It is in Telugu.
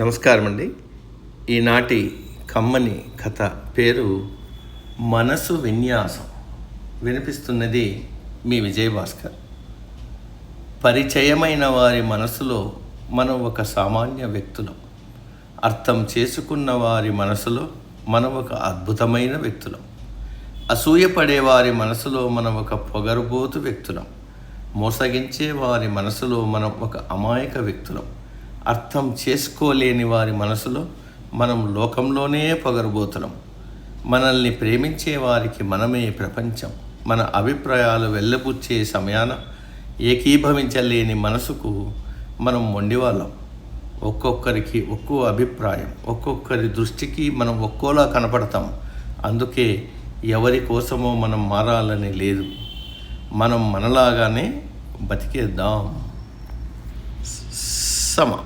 నమస్కారం అండి ఈనాటి కమ్మని కథ పేరు మనసు విన్యాసం. వినిపిస్తున్నది మీ విజయభాస్కర్. పరిచయమైన వారి మనసులో మనం ఒక సామాన్య వ్యక్తులం. అర్థం చేసుకున్న వారి మనసులో మనం ఒక అద్భుతమైన వ్యక్తులం. అసూయపడే వారి మనసులో మనం ఒక పొగరుబోతు వ్యక్తులం. మోసగించే వారి మనసులో మనం ఒక అమాయక వ్యక్తులం. అర్థం చేసుకోలేని వారి మనసులో మనం లోకంలోనే పొగరబోతున్నాం. మనల్ని ప్రేమించే వారికి మనమే ప్రపంచం. మన అభిప్రాయాలు వెళ్ళబుచ్చే సమయాన ఏకీభవించలేని మనసుకు మనం మొండివాళ్ళం ఒక్కొక్కరికి ఒక్కో అభిప్రాయం ఒక్కొక్కరి దృష్టికి మనం ఒక్కోలా కనపడతాం. అందుకే ఎవరి కోసమో మనం మారాలని లేదు. మనం మనలాగానే బతికేద్దాం. summer.